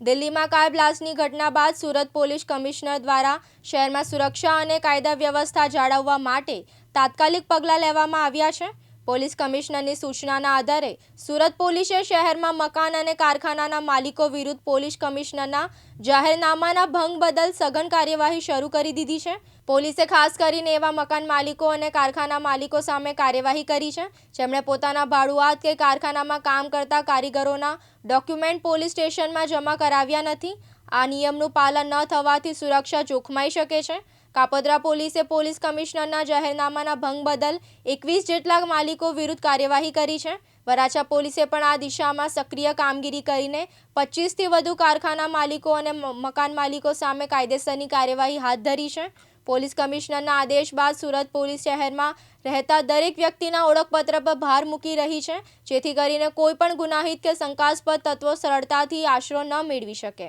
દિલ્હીમાં કાર બ્લાસ્ટની ઘટના બાદ સુરત પોલીસ કમિશનર દ્વારા શહેરમાં સુરક્ષા અને કાયદા વ્યવસ્થા જાળવવા માટે તાત્કાલિક પગલાં લેવામાં આવ્યા છે. પોલીસ કમિશનરની સૂચનાના આધારે સુરત પોલીસે શહેરમાં મકાન અને કારખાનાના માલિકો વિરુદ્ધ પોલીસ કમિશનરના જાહેરનામાના ભંગ બદલ સઘન કાર્યવાહી શરૂ કરી દીધી છે. પોલીસે ખાસ કરીને એવા મકાન માલિકો અને કારખાના માલિકો સામે કાર્યવાહી કરી છે. જેમણે પોતાના ભાડુઆત કે કારખાનામાં કામ કરતા કારીગરોના ડોક્યુમેન્ટ પોલીસ સ્ટેશનમાં જમા કરાવ્યા નથી. આ નિયમનું પાલન ન થવાથી સુરક્ષા જોખમાઈ શકે છે. કાપોદ્રા પોલીસે પોલીસ કમિશનરના જાહેરનામાના ભંગ બદલ એકવીસ જેટલા માલિકો વિરુદ્ધ કાર્યવાહી કરી છે. વરાછા પોલીસે પણ આ દિશામાં સક્રિય કામગીરી કરીને પચીસથી વધુ કારખાના માલિકો અને મકાન માલિકો સામે કાયદેસરની કાર્યવાહી હાથ ધરી છે. પોલીસ કમિશનરના આદેશ બાદ સુરત પોલીસ શહેરમાં રહેતા દરેક વ્યક્તિના ઓળખપત્ર પર ભાર મૂકી રહી છે, જેથી કરીને કોઈ પણ ગુનાહિત કે શંકાસ્પદ તત્વો સરળતાથી આશરો ન મેળવી શકે.